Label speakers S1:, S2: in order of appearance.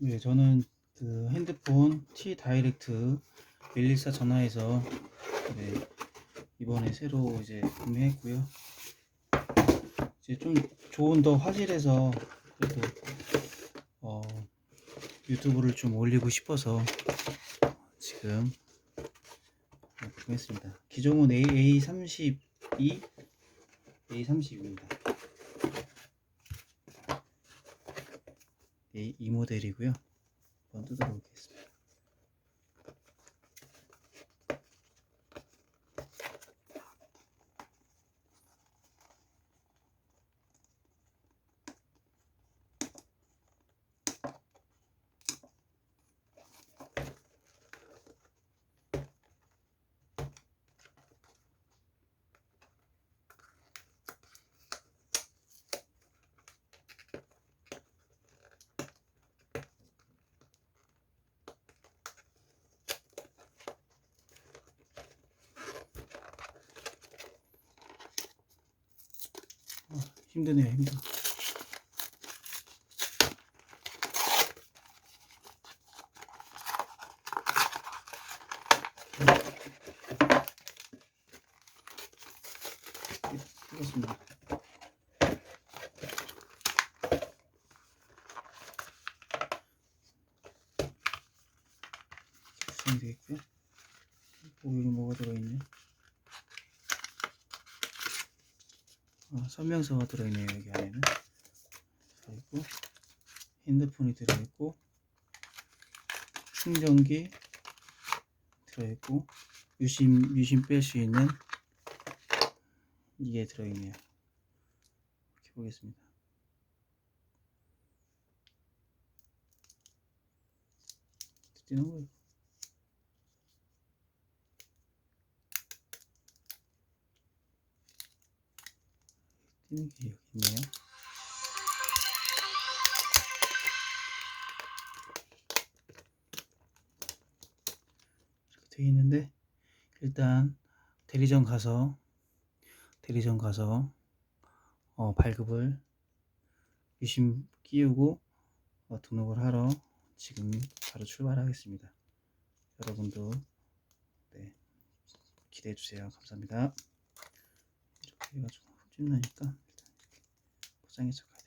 S1: 네, 저는 그 핸드폰 T 다이렉트 멜리사 전화에서 네, 이번에 새로 이제 구매했고요. 이제 좀 좋은 더 화질에서 그래도 어, 유튜브를 좀 올리고 싶어서 지금 구매했습니다. 기종은 A, A32, A32입니다. 이, 이 모델이고요. 한번 뜯어보겠습니다. 힘드네요, 힘들어. 구성이 되겠고요. 오, 여기 뭐가 들어있네. 아, 설명서가 들어있네요 여기 안에는. 그리고 핸드폰이 들어있고 충전기 들어있고 유심 유심 뺄 수 있는 이게 들어있네요. 이렇게 보겠습니다. 뛰는 거예요 뛰는 게 여기 있네요. 이렇게 돼 있는데 일단 대리점 가서 대리점 가서 어, 발급을 유심 끼우고 어, 등록을 하러 지금 바로 출발하겠습니다. 여러분도 네, 기대해 주세요. 감사합니다. 이렇게 해가지고 이렇게 포장해서 가요.